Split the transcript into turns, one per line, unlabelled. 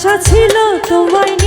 আশা ছিল তোমায়